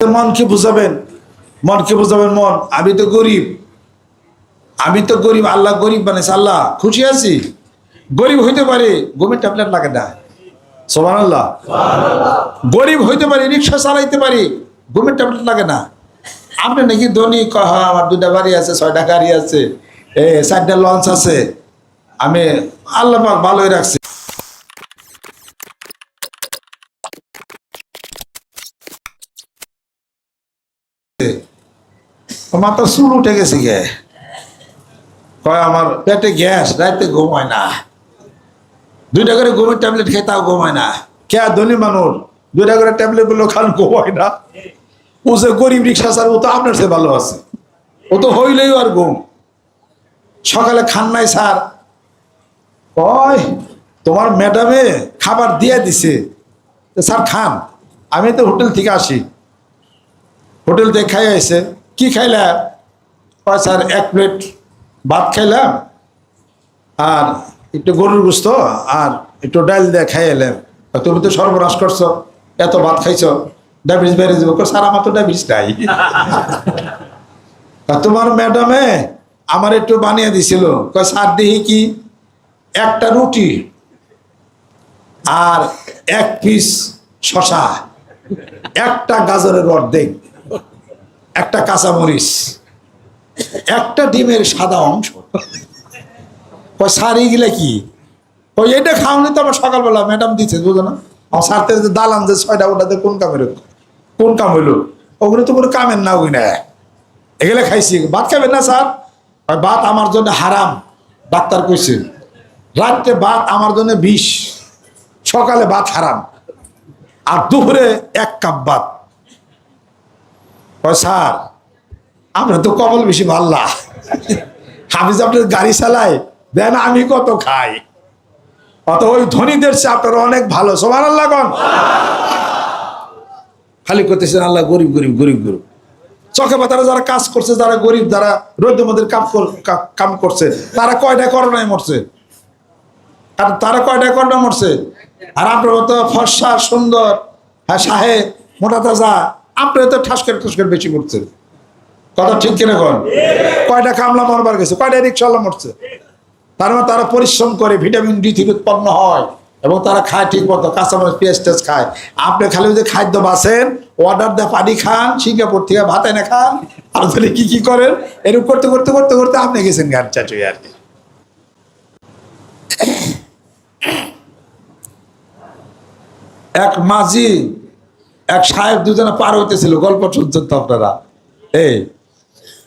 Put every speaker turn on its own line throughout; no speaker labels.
মনকে বুঝাবেন। মনকে বুঝাবেন মন। আমি তো গরিব। আমি তো গরিব। আল্লাহ গরিব বানাইছে আল্লাহ, খুশি আছি? গরিব হইতে পারে ঘুমের ট্যাবলেট লাগে না। সোমান আল্লাহ গরিব হইতে পারি, রিক্সা চালাইতে পারি ঘুমের ট্যাবলেট লাগে না। আপনি নাকি ধনী কহ আমার দুটা বাড়ি আছে, ছয়টা গাড়ি আছে, এ, চারটা লঞ্চ আছে। আমি আল্লাহ পাক ভালোই রাখছি। মাথা চুল উঠে গেছে গে। কয়, আমার পেটে গ্যাস রাতে ঘুমায় না। দুইটা করে ঘুমের ট্যাবলেট খেয়ে তাও ঘুমায় না। কে ধনী মানুষ? দুইটা করে ট্যাবলেটগুলো খান ঘুমায় না। ও যে গরিব রিক্সা স্যার ও তো আপনার সে ভালো আছে। ও তো হইলেই আর ঘুম। সকালে খান নাই, স্যার। কয়, তোমার ম্যাডামে খাবার দিয়ে দিছে। স্যার, খান। আমি তো হোটেল থেকে আসি। হোটেল থেকে খাই আইছে। কি খাইলা? কয় স্যার, এক প্লেট ভাত খাইলাম আর একটু গরুর গুস্ত আর একটু ডাল দিয়ে খাই এলাম। তুমি তো সর্বনাশ করছ, এত ভাত খাইছো ডায়াবেটিস বেড়ে যাব। স্যার, আমার তো ডায়াবেটিস নাই। তোমার ম্যাডামে আমার একটু বানিয়ে দিছিল। স্যার, দেখি কি? একটা রুটি আর এক পিস শশা একটা গাজরের অর্ধেক। একটা কাঁচামরিচ, একটা ডিমের সাদা অংশ। ওই সারি গেলে কি? ওই এটা খাওনি তো আমার সকালবেলা, ম্যাডাম দিচ্ছে বুঝো না। আমার সারতে যে দালান যে ছয়টা, ওটাতে কোন কাম হইল? কোন কাম হইল? ওগুলো তো কোনো কামের না ওই না। এগুলো খাইছি। ভাত খাবেন না, স্যার? ভাত আমার জন্য হারাম। ডাক্তার কইছে, রাত্রে ভাত আমার জন্য বিষ। সকালে ভাত হারাম। আর দুপুরে এক কাপ ভাত। স্যার আমরা তো কবল বেশি ভাল্লা যে আপনার গাড়ি চালায়, দেন আমি কত খাই। অত ওই ধনীদের চেয়ে আপনারা অনেক ভালো সবার আল্লাহ কন। খালি করতেছেন আল্লাহ গরিব গরিব গরিব গরিব। চকে পাতারা যারা কাজ করছে, যারা গরিব, যারা রোদ্র মধ্যে কাম কাম করছে, তারা কয়টা করোনায় মরছে? আর তারা কয়টা করোনা মরছে? আর আপনার মতো ফর্সা, সুন্দর হ্যাঁ সাহেব মোটা তাজা আপনি তো ঠাসকের ঠাসকের বেশি করছেন কথা ঠিক কিনা কন? কয়টা কামলা মরবার গেছে, কয়টা রিক্সাওয়ালা মরছে? তার মানে তারা পরিশ্রম করে, ভিটামিন ডি থেকে উৎপন্ন হয় এবং তারা খায় ঠিক মতো, কাঁচামরিচ, পেঁয়াজ টেস্ট খায়। আপনি খালি ওই যে খাদ্য বাসেন অর্ডার দিয়ে পানি খান, সিঙ্গাপুর থেকে ভাত এনে খান, আর তাহলে কি কি করেন? এরকম করতে করতে করতে করতে আপনি গেছেন গান চাচুই আর কি। এক মাঝি এক সাহেব দুজনে পার হইতেছিল, গল্প শুনছেন তো আপনারা। এই,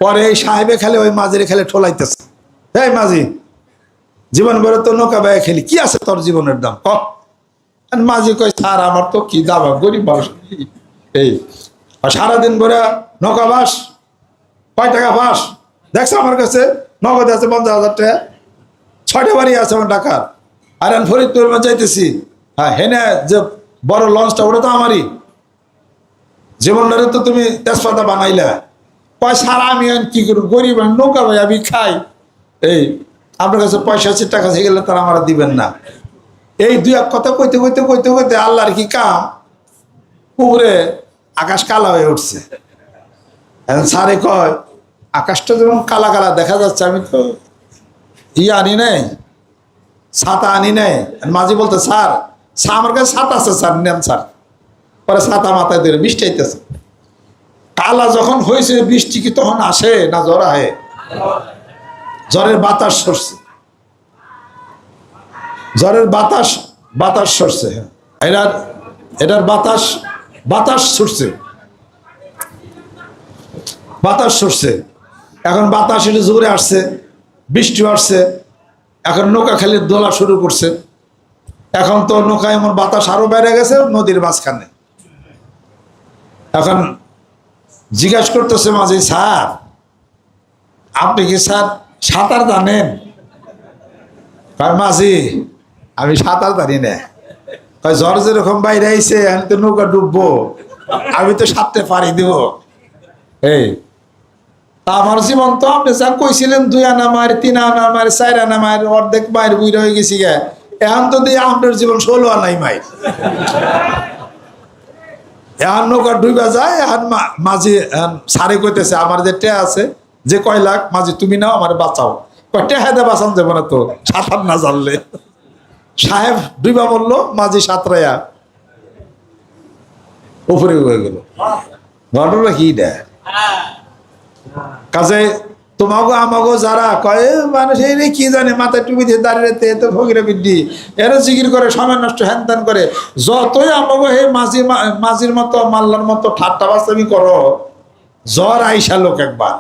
পরে এই সাহেবে খেলে, ওই মাঝিরে খেলে ঠোলাইতেছে। এই মাঝি, জীবন বেরো তো নৌকা বেয়ে খেলি, কি আছে তোর জীবনের দাম? ক। মাঝি কয়, স্যার, আমার তো কি দাম? গরিব মানুষ এই সারাদিন ভরে নৌকা বাস, কয় টাকা বাস? দেখছ আমার কাছে? নগদ আছে পঞ্চাশ হাজার টাকা। ছয়টা বাড়ি আছে আমার টাকার আর ফরিদপুর যাইতেছি। হ্যাঁ হেনে যে বড় লঞ্চটা, ওটা তো আমারই। জীবনটারে তো তুমি তেজপাতা বানাইলে পয়সা আমি আর কি করব? গরিব নৌকা ভাই আমি খাই। এই, আপনার কাছে পয়সা আছে, টাকা থেকে গেলে তারা আমার দিবেন না। এই দুই এক কথা কইতে কইতে কইতে কইতে আল্লাহর কি কাম? পুকুরে আকাশ কালা হয়ে উঠছে। এখন স্যারে কয়, আকাশটা যেমন কালা কালা দেখা যাচ্ছে, আমি তো ই আনি নাই, ছাতা আনি নাই। মাঝে বলতে স্যার, আমার কাছে ছাতা আছে, স্যার, নেন, স্যার। পরে ছাতা মাথায় ধরে বৃষ্টি আইতেছে কালা যখন হয়েছে বৃষ্টি কি তখন আসে না জ্বর আহে? জ্বরের বাতাস সরছে। জ্বরের বাতাস বাতাস সরছে। হ্যাঁ। এটার এটার বাতাস বাতাস সরছে। বাতাস সরছে। এখন বাতাস এটা জোরে আসছে, বৃষ্টি আসছে। এখন নৌকা খালি দোলা শুরু করছে। এখন তো নৌকা এমন বাতাস আরও বেড়ে গেছে, নদীর মাঝখানে। এখন জিজ্ঞাস করতেছে মাঝে, স্যার, আপনি কি স্যার সাঁতার জানেন? মাঝি, আমি সাঁতার জানি না। কয়, জ্বর যেরকম বাইরে আইছে, আমি তো নৌকা ডুববো, আমি তো সাঁততে পারি দেব। এই, তা আমার জীবন তো আপনি যা কইছিলেন, দুই আনা মার তিন আনা মার চার আনা মার অর্ধেক মায়ের বুড়ি হয়ে গেছি গে। এখন তো দিয়ে আপনার জীবন ষোলো আনাই মায়ের। এখন নৌকা ডুইবা যায় এহান মাঝি সারে কইতেছে আমার যে টে আছে যে কয় লাখ মাঝি তুমি নাও আমার বাঁচাও। কয় টে হাতে বাঁচান যাব না তো সাঁতার না জানলে। সাহেব ডুইবা বলল মাঝি সাঁতরাইয়া উপরে হয়ে গেল। ঘটনা কি দেয় কাজে তোমাগো আমাগো যারা কয় "এ, মানুষ এই কি জানে মাথায় টুপি দিয়ে দাঁড়িয়ে তে তো ফকিরে বিদ্যি এরা জিকির করে সময় নষ্ট হ্যান করে। যতই আমাগো হে মাঝি মাঝির মতো মাল্লার মতো ঠাট্টা বাস্তামি করো জ্বর আইসা লোক একবার।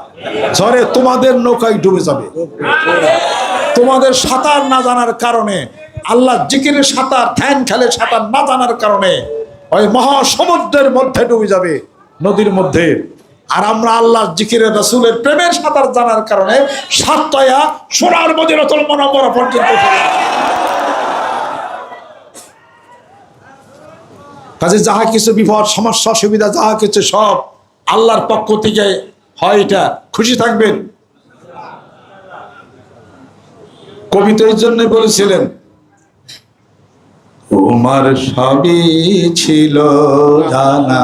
জ্বরে তোমাদের নৌকায় ডুবে যাবে। তোমাদের সাঁতার না জানার কারণে আল্লাহ জিকিরের সাঁতার ধ্যান খেলে সাঁতার না জানার কারণে ওই মহাসমুদ্রের মধ্যে ডুবে যাবে নদীর মধ্যে। আর আমরা আল্লাহ জিকিরের রাসূলের প্রেমের সাঁতার জানার কারণে সাতয়া সোনার মদিনাতুল মনোমরা পর্যন্ত কাজে যাহা কিছু বিপদ, সমস্যা সুবিধা যাহা কিছু সব আল্লাহর পক্ষ থেকে হয় এটা। খুশি থাকবেন? কবি তো এই জন্যই বলেছিলেন তোমার সবই ছিল জানা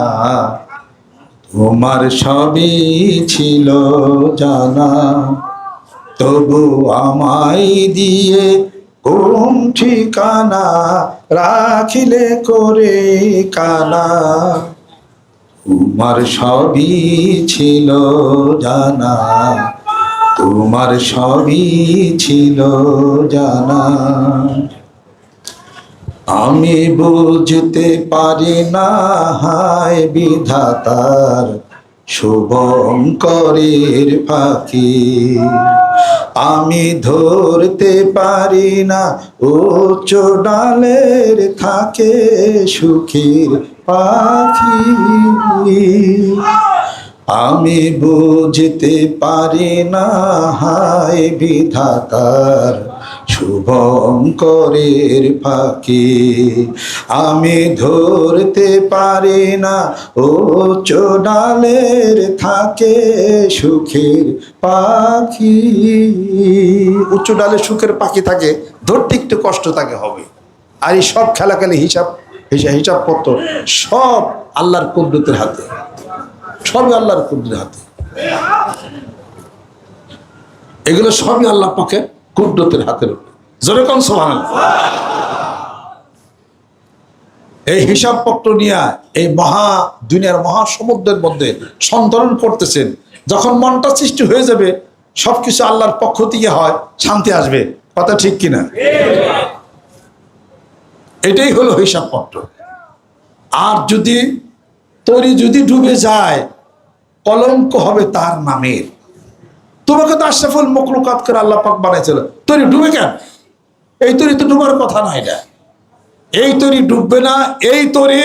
তোমার সবই ছিল জানা। তবু আমায় দিয়ে কোন ঠিকানা রাখিলে করে কানা? তোমার সবই ছিল জানা। তোমার সবই ছিল জানা। আমি বুঝতে পারি না, হায় বিধাতার শুভঙ্করের ফাঁকি। আমি ধরতে পারি না ও চোডালের থাকে সুখীর পাখি। আমি বুঝতে পারি না, হায় বিধাতার শুভঙ্করের ফাঁকি। আমি ধরতে পারি না ও ডালের থাকে সুখের পাখি। উচ্চ ডালে সুখের পাখি থাকে, ধরতে একটু কষ্ট থাকে হবে। আর এই সব খেলাখালি হিসাব হিসাব হিসাবপত্র সব আল্লাহর কুদরতের হাতে। সবই আল্লাহর কুদরতের হাতে। এগুলো সবই আল্লাহ পাকে কুদরতের হাতের যেরকম সোহান এই হিসাবপত্র নিয়ে এই মহা দুনিয়ার মহাসমুদ্রের মধ্যে সন্তরণ করতেছেন। যখন মনটা সৃষ্টি হয়ে যাবে, সবকিছু আল্লাহর পক্ষ থেকে হয়, শান্তি আসবে। কথা ঠিক কিনা? এটাই হলো হিসাবপত্র। আর যদি তরি যদি ডুবে যায়, কলঙ্ক হবে তার নামের। তোমাকে তো আশরাফুল মকলুকাত করে আল্লাহ পাক বানাইছিল। তরি ডুবে কেন? এই তরি তো ডুবার কথা না এটা। এই তরি ডুববে না, এই তরি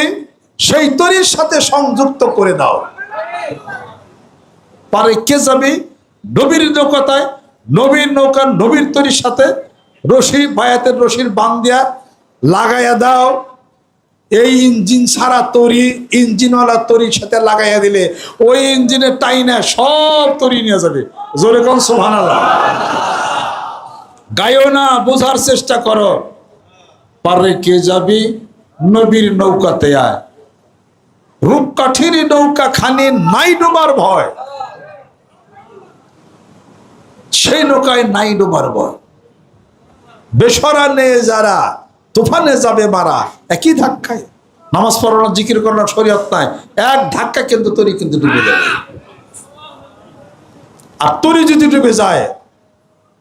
সেই তরির সাথে সংযুক্ত করে দাও। পারে কে যাবে? নবীর নৌকাতায় নবীর নৌকা, নবীর তরির সাথে রশি, বায়াতের রশির বান দিয়া লাগাইয়া দাও। এই ইঞ্জিন সারা তরি, ইঞ্জিনওয়ালা তরির সাথে লাগাইয়া দিলে ওই ইঞ্জিনের টাইনা সব তরি নিয়ে যাবে। জোরে কোন সোহান গায়ও না, বোঝার চেষ্টা করো। পারে কে যাবি? নবীর নৌকাতে আয়। রূপকাঠির নৌকা খানে নাই ডোবার ভয়। সেই নৌকায় নাই ডোবার ভয়। বেসরা নে যারা। তুফানে যাবে মারা একই ধাক্কায়। নামাজ পড়ানো জিকির করানো শরীয়ত নাই, এক ধাক্কা কিন্তু তরি কিন্তু ডুবে যাবে। আর তরি যদি ডুবে যায়,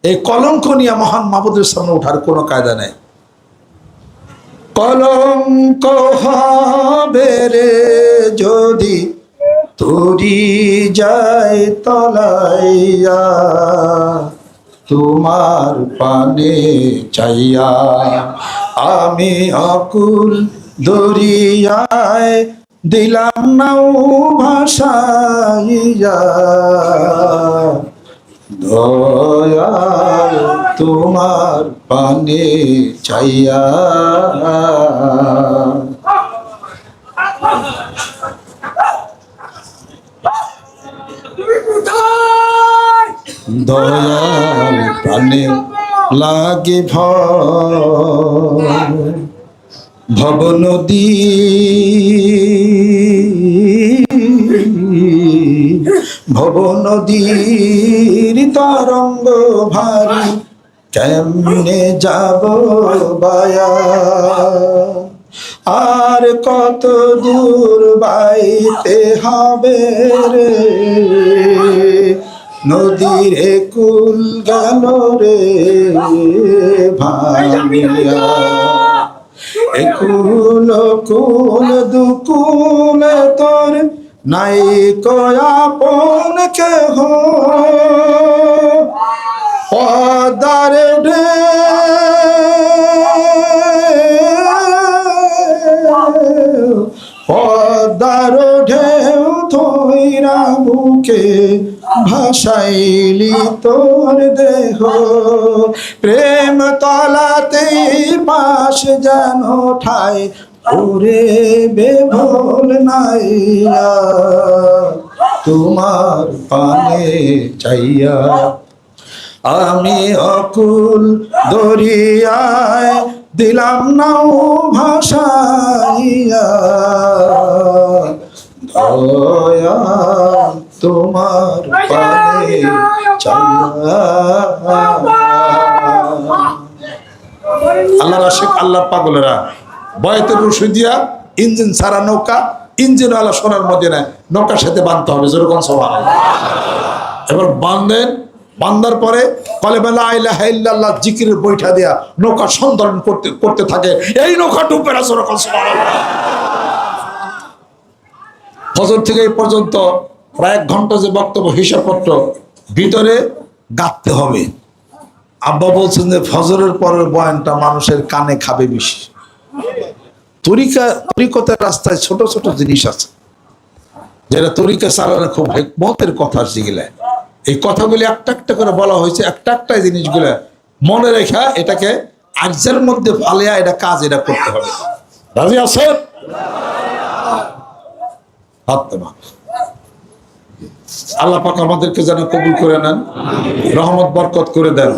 এই কলঙ্ক নিয়ে মহান মাহবুদের সামনে ওঠার কোনো কায়দা নেই। কলঙ্ক হবে রে যদি তরি যায় তলাইয়া, তোমার পানে চাইয়া। আমি অকুল দরিয়ায় দিলাম নাও ভাষাইয়া দয়াল তোমার পানে চাইয়া। দয়াল প্রাণে লাগে ভব নদী ভব নদীর তরঙ্গ ভারি, কেমনে যাব বায়া? আর কত দূর বাইতে হবে রে? নদীর কুল গেল রে ভাঙিয়া। একুল কুল দুকুল তোর নাই কয়াপন কেহ। পদার ভাসাইলি তোর দেহ প্রেম তলাতে পাশ যেন ঠাই, ওরে বেভোল নাইয়া, তোমার পানে চাইয়া। আমি অকুল দরিয়ায় দিলাম নাও ভাষাইয়া দয়া তোমার পানে আল্লাহর আশেক, আল্লাহর পাগলেরা, বয়তের রসুই দিয়া ইঞ্জিন সারা নৌকা, ইঞ্জিন আলা সোনার মধ্যে নেয় নৌকার সাথে বাঁধতে হবে, যেরকম সবার। এবার বাঁধেন বান্দার পরে কলে বেলা আইলা হাইল্লাহ জিকিরের বৈঠা দেয়া নৌকা সন্ধান করতে করতে থাকে। এই নৌকা ডুবে আছে ওরকম ফজর থেকে এই পর্যন্ত প্রায় এক ঘণ্টা যে বক্তব্য, হিসাবপত্র ভিতরে গাঁথতে হবে। আব্বা বলছেন যে ফজরের পরের বয়ানটা মানুষের কানে খাবে বেশি। তরিকা, তরিকতের রাস্তায় ছোট ছোট জিনিস আছে। যেটা তরিকা চালানো খুব হেকমতের কথা যেগুলা এই কথাগুলি একটা একটা করে বলা হয়েছে, একটা একটা জিনিসগুলো মনে রেখা এটাকে আর্যের মধ্যে ফালিয়া এটা কাজ এটা করতে হবে। রাজি আছে হাত। আল্লাহ পাক আমাদেরকে যেন কবুল করে নেন রহমত বরকত করে দেন।